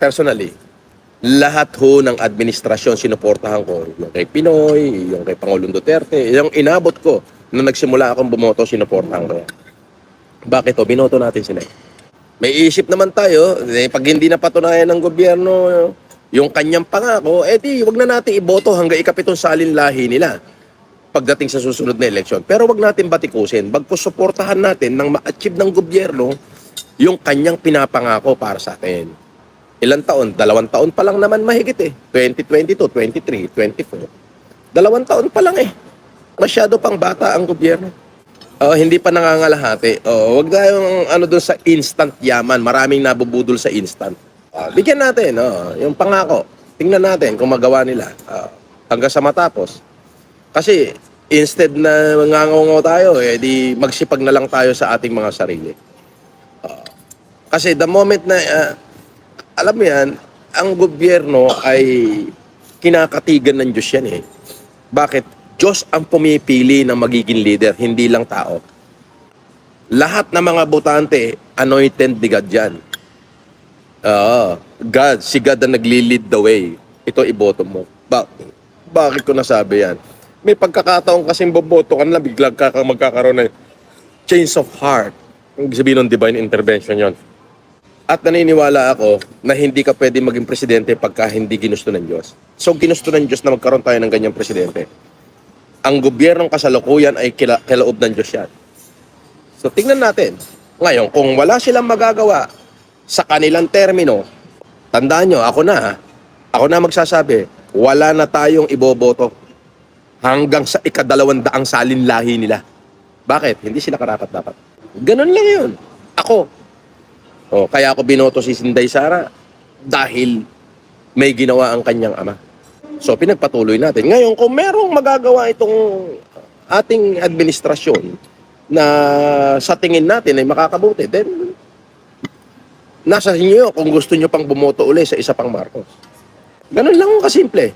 personally, lahat ho ng administrasyon sinuportahan ko. Yung kay Pinoy, yung kay Pangulong Duterte, yung inabot ko nung nagsimula akong bumoto, sinuportahan ko. Bakit o? Binoto natin sila. May isip naman tayo, eh, pag hindi napatunayan ng gobyerno yung kanyang pangako, eh di, wag na natin iboto hanggang ikapitong salin lahi nila pagdating sa susunod na eleksyon. Pero wag natin batikusin. Bagkus suportahan natin nang ma-achieve ng gobyerno yung kanyang pinapangako para sa atin. Ilang taon? Dalawang taon pa lang naman mahigit eh. 2022, 23, 24. Dalawang taon pa lang eh. Masyado pang bata ang gobyerno. Oh, hindi pa nangangalahati. Oh, wag tayong ano doon sa instant yaman. Maraming nabubudol sa instant. Ah, bigyan natin, oh, yung pangako. Tingnan natin kung magawa nila ah, hanggang sa matapos. Kasi instead na mangangaw tayo, eh di magsipag na lang tayo sa ating mga sarili. Ah, kasi the moment na ah, alam mo yan, ang gobyerno ay kinakatigan ng Diyos yan eh. Bakit? Diyos ang pumipili ng magiging leader, hindi lang tao. Lahat ng mga botante, anointed ni God yan. Oo. God, si God ang nagli-lead the way. Ito iboto mo. Ba bakit ko nasabi yan? May pagkakataon kasing boboto ka na biglang ka ka- magkakaroon ng change of heart. Ang sabihin ng divine intervention yon. At naniniwala ako na hindi ka pwede maging presidente pagka hindi ginusto ng Diyos. So ginusto ng Diyos na magkaroon tayo ng ganyang presidente. Ang gobyernong kasalukuyan ay kila, kilaob ng Diyos yan. So tingnan natin. Ngayon, kung wala silang magagawa sa kanilang termino, tandaan nyo, ako na ako na magsasabi, wala na tayong iboboto hanggang sa ikadalawang daang salin lahi nila. Bakit? Hindi sila karapat dapat. Ganun lang yun. Ako. O, kaya ako binoto si Sinday Sara dahil may ginawa ang kanyang ama. So, pinagpatuloy natin. Ngayon, kung merong magagawa itong ating administrasyon na sa tingin natin ay makakabuti, then nasa inyo kung gusto nyo pang bumoto uli sa isa pang Marcos. Ganun lang ang kasimple.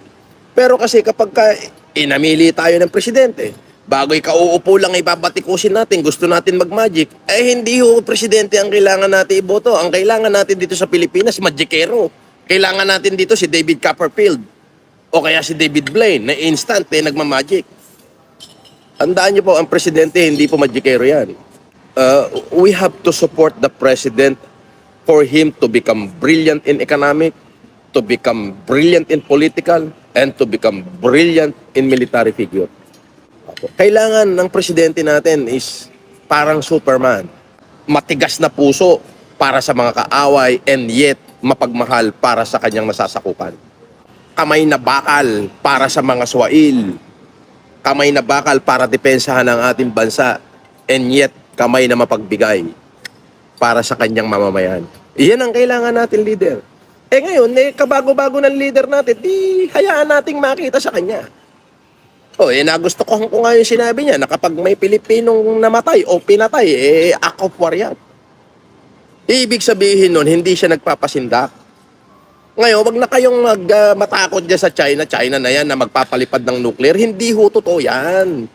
Pero kasi kapag ka inamili tayo ng presidente, bago ikaw uupo lang ibabatikusin natin, gusto natin mag-magic, eh hindi ho presidente ang kailangan natin iboto. Ang kailangan natin dito sa Pilipinas, magikero. Kailangan natin dito si David Copperfield o kaya si David Blaine na instant eh, nagmamagic. Tandaan niyo po, ang presidente hindi po magikero yan. Uh, we have to support the president for him to become brilliant in economic, to become brilliant in political, and to become brilliant in military figure. Kailangan ng presidente natin is parang Superman. Matigas na puso para sa mga kaaway and yet mapagmahal para sa kanyang nasasakupan. Kamay na bakal para sa mga swail. Kamay na bakal para depensahan ang ating bansa and yet kamay na mapagbigay para sa kanyang mamamayan. Iyan ang kailangan natin leader. Eh ngayon, eh, kabago-bago ng leader natin, di hayaan nating makita sa kanya. Oh, eh nagusto ko ko nga yung sinabi niya na kapag may Pilipinong namatay o pinatay, eh act of war yan. Ibig sabihin nun, hindi siya nagpapasindak. Ngayon, wag na kayong mag, ah, matakot dyan sa China, China na yan na magpapalipad ng nuclear. Hindi ho totoo yan.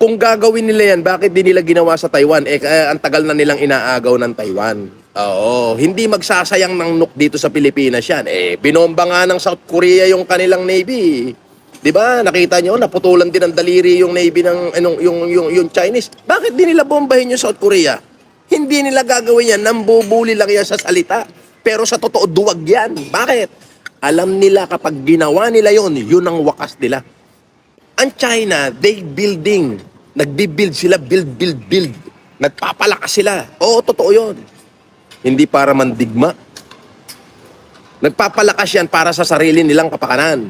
Kung gagawin nila yan, bakit di nila ginawa sa Taiwan? Eh, eh, ang tagal na nilang inaagaw ng Taiwan. Oo, hindi magsasayang ng nuke dito sa Pilipinas yan. Eh, binomba nga ng South Korea yung kanilang Navy. 'Di ba? Nakita niyo naputulan din ng daliri yung Navy ng anong yung yung yung Chinese. Bakit di nila bombahin yung South Korea? Hindi nila gagawin yan, nambubuli lang yan sa salita. Pero sa totoo, duwag yan. Bakit? Alam nila kapag ginawa nila yon, yun ang wakas nila. Ang China, they building. Nagbi-build sila, build, build, build. Nagpapalakas sila. Oo, totoo yun. Hindi para mandigma. Nagpapalakas yan para sa sarili nilang kapakanan.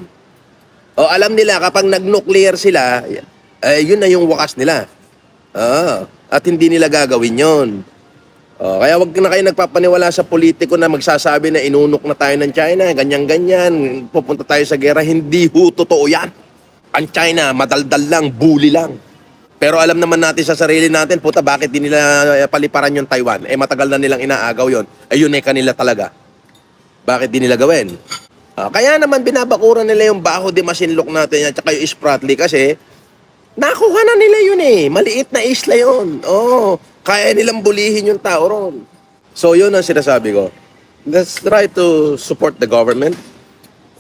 O alam nila kapag nag-nuclear sila, eh, yun na yung wakas nila. Ah, at hindi nila gagawin yon. Oh, kaya wag na kayo nagpapaniwala sa politiko na magsasabi na inunok na tayo ng China, ganyan-ganyan, pupunta tayo sa gera. Hindi ho totoo yan. Ang China, madaldal lang, bully lang. Pero alam naman natin sa sarili natin, puta, bakit di nila paliparan yung Taiwan? Eh, matagal na nilang inaagaw yon. Eh, yun eh kanila talaga. Bakit di nila gawin? Ah, kaya naman binabakuran nila yung Baho de Masinloc natin at saka yung Spratly kasi nakuha na nila yun eh. Maliit na isla yun. Oo. Kaya nilang bulihin yung tao ron. So yun ang sinasabi ko. let's try to support the government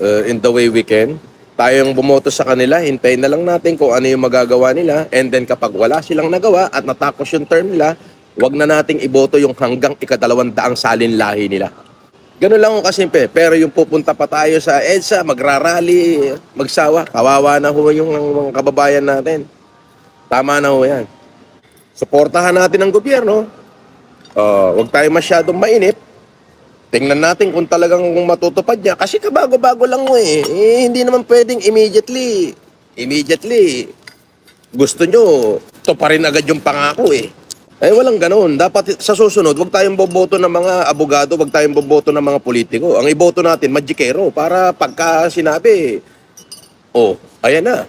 uh, in the way we can. Tayong bumoto sa kanila, hintayin na lang natin kung ano yung magagawa nila. And then kapag wala silang nagawa at natapos yung term nila, wag na nating iboto yung hanggang ikadalawang daang salin lahi nila. Ganun lang kasimple. Pero yung pupunta pa tayo sa EDSA, magrarally, magsawa, kawawa na ho yung mga kababayan natin. Tama na ho yan. Suportahan natin ang gobyerno. Uh, huwag tayo masyadong mainip. Tingnan natin kung talagang matutupad niya. Kasi kabago-bago lang mo eh. eh. Hindi naman pwedeng immediately. Immediately. Gusto nyo, to pa rin agad yung pangako eh. Eh walang ganoon. Dapat sa susunod, wag tayong boboto ng mga abogado, wag tayong boboto ng mga politiko. Ang iboto natin, magikero. Para pagka sinabi, oh, ayan na.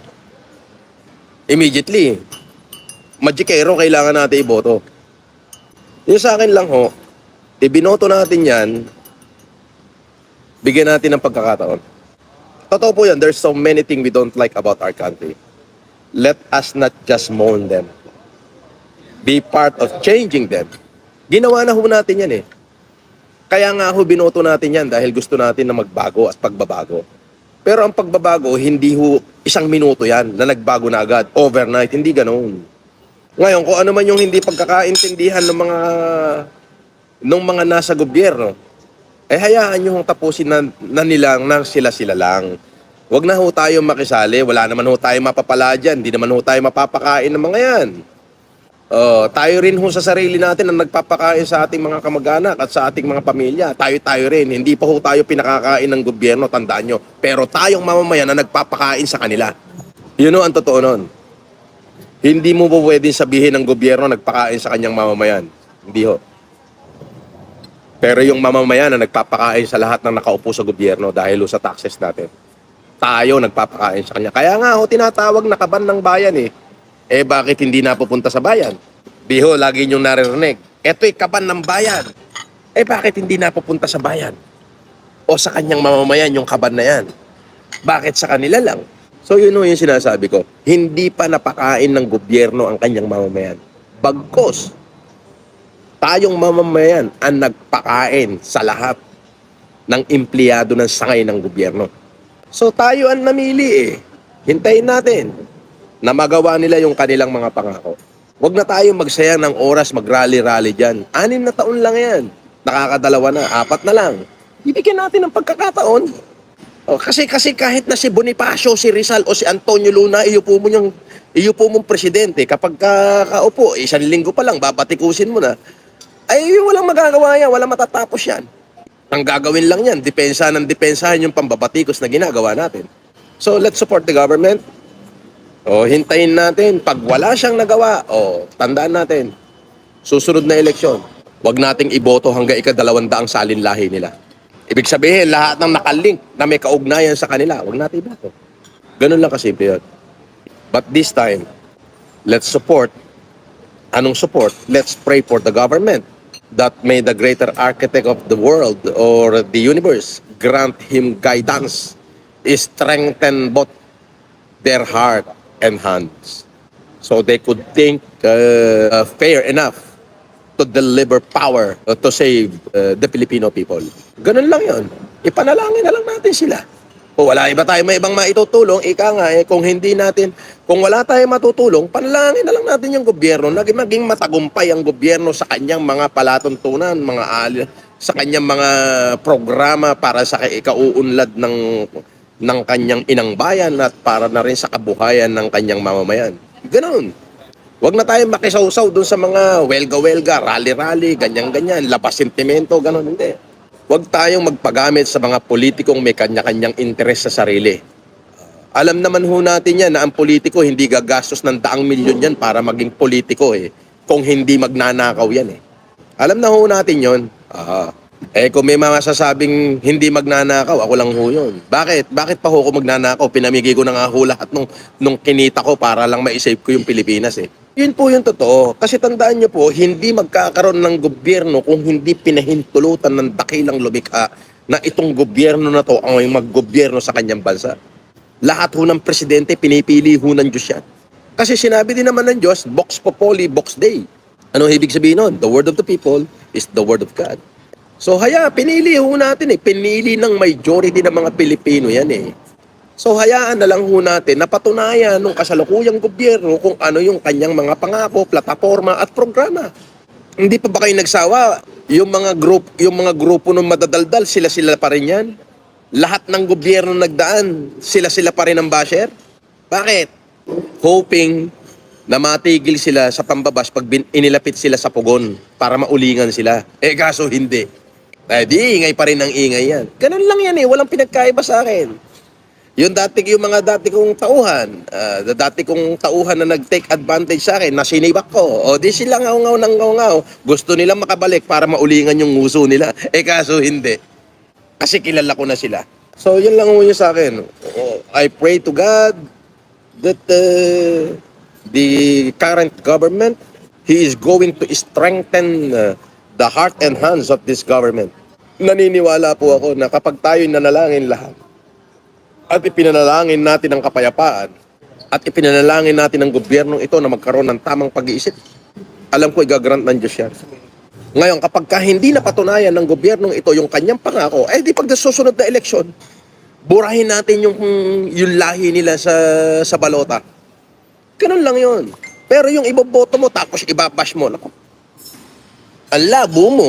Immediately. Magikero, kailangan natin iboto. Yung sa akin lang ho, ibinoto natin yan, bigyan natin ng pagkakataon. Totoo po yan, there's so many things we don't like about our country. Let us not just mourn them. Be part of changing them. Ginawa na ho natin yan eh. Kaya nga ho binoto natin yan dahil gusto natin na magbago at pagbabago. Pero ang pagbabago, hindi ho isang minuto yan na nagbago na agad, overnight, hindi ganoon. Ngayon, kung ano man yung hindi pagkakaintindihan ng mga ng mga nasa gobyerno, eh hayaan nyo hong tapusin na, na nilang na sila-sila lang. Huwag na ho tayo makisali, wala naman ho tayo mapapala dyan, hindi naman ho tayo mapapakain ng mga yan. Oh, tayo rin ho sa sarili natin ang nagpapakain sa ating mga kamag-anak at sa ating mga pamilya. Tayo-tayo rin. Hindi pa ho tayo pinakakain ng gobyerno, tandaan nyo. Pero tayong mamamayan na nagpapakain sa kanila. Yun ho ang totoo nun. Hindi mo po pwedeng sabihin ng gobyerno nagpakain sa kanyang mamamayan. Hindi ho. Pero yung mamamayan na nagpapakain sa lahat ng nakaupo sa gobyerno dahil ho sa taxes natin. Tayo nagpapakain sa kanya. Kaya nga ho, tinatawag na kaban ng bayan eh. Eh bakit hindi napupunta sa bayan? Biho, lagi niyong naririnig. Eto'y kaban ng bayan. Eh bakit hindi napupunta sa bayan? O sa kanyang mamamayan yung kaban na yan? Bakit sa kanila lang? So yun ho yung sinasabi ko. Hindi pa napakain ng gobyerno ang kanyang mamamayan. Bagkos, tayong mamamayan ang nagpakain sa lahat ng empleyado ng sangay ng gobyerno. So tayo ang namili eh. Hintayin natin na magawa nila yung kanilang mga pangako. Huwag na tayo magsayang ng oras mag-rally-rally dyan. Anim na taon lang yan. Nakakadalawa na, apat na lang. Ibigyan natin ng pagkakataon. O, kasi kasi kahit na si Bonifacio, si Rizal o si Antonio Luna, iupo mo yung iupo mong presidente kapag ka, kaupo, isang linggo pa lang babatikusin mo na. Ay walang magagawa yan, walang matatapos yan. Ang gagawin lang yan, depensa ng depensahan yung pambabatikos na ginagawa natin. So let's support the government. O, hintayin natin. Pag wala siyang nagawa, o, tandaan natin. Susunod na eleksyon, wag nating iboto hanggang ikadalawang daang salin lahi nila. Ibig sabihin, lahat ng nakalink na may kaugnayan sa kanila, wag natin iboto. Ganun lang kasimple yun. But this time, let's support. Anong support? Let's pray for the government that may the greater architect of the world or the universe grant him guidance, strengthen both their heart hands. So they could think uh, fair enough to deliver power uh, to save uh, the Filipino people. Ganun lang yon. Ipanalangin na lang natin sila. Kung wala iba tayo may ibang maitutulong, ika nga eh, kung hindi natin, kung wala tayong matutulong, panalangin na lang natin yung gobyerno, naging maging matagumpay ang gobyerno sa kanyang mga palatuntunan, mga ali, sa kanyang mga programa para sa ikauunlad ng ng kanyang inang bayan at para na rin sa kabuhayan ng kanyang mamamayan. Ganon. Huwag na tayo makisawsaw dun sa mga welga-welga, rally-rally, ganyan-ganyan, labas sentimento, ganon. Hindi. Huwag tayong magpagamit sa mga politikong may kanya-kanyang interes sa sarili. Alam naman ho natin yan na ang politiko hindi gagastos ng daang milyon yan para maging politiko eh. Kung hindi magnanakaw yan eh. Alam na ho natin yon. Ah. Eh kung may mga sasabing hindi magnanakaw, ako lang ho yun. Bakit? Bakit pa ho ako magnanakaw? Pinamigay ko na nga ho lahat nung, nung kinita ko para lang ma-save ko yung Pilipinas eh. Yun po yung totoo. Kasi tandaan nyo po, hindi magkakaroon ng gobyerno kung hindi pinahintulutan ng dakilang lumikha na itong gobyerno na to ang maggobyerno sa kanyang bansa. Lahat ho ng presidente, pinipili ho ng Diyos yan. Kasi sinabi din naman ng Diyos, Vox Populi, Vox Dei. Ano ibig sabihin nun? The word of the people is the word of God. So haya, pinili ho natin eh. Pinili ng majority ng mga Pilipino yan eh. So hayaan na lang ho natin na patunayan ng kasalukuyang gobyerno kung ano yung kanyang mga pangako, plataforma at programa. Hindi pa ba kayo nagsawa? Yung mga group, yung mga grupo ng madadaldal, sila-sila pa rin yan. Lahat ng gobyerno nagdaan, sila-sila pa rin ang basher. Bakit? Hoping na matigil sila sa pambabas pag inilapit sila sa pugon para maulingan sila. Eh kaso hindi. Eh di ingay pa rin ang ingay yan. Ganun lang yan eh, walang pinagkaiba sa akin. Yung dati yung mga dati kong tauhan, ah, dati kong tauhan na nag-take advantage sa akin, na sinibak ko. O di sila ngaw-ngaw ng ngaw-ngaw. Gusto nilang makabalik para maulingan yung nguso nila. Eh kaso hindi. Kasi kilala ko na sila. So yun lang yun sa akin. Oh, I pray to God that uh, the current government, He is going to strengthen uh, the heart and hands of this government. Naniniwala po ako na kapag tayo nanalangin lahat, at ipinanalangin natin ang kapayapaan at ipinanalangin natin ang gobyernong ito na magkaroon ng tamang pag-iisip. Alam ko igagrant ng Diyos yan. Ngayon, kapag ka hindi napatunayan ng gobyernong ito yung kanyang pangako, eh di pag susunod na eleksyon, burahin natin yung, yung lahi nila sa, sa balota. Ganun lang yun. Pero yung iboboto mo tapos ibabash mo, naku, ang labo mo.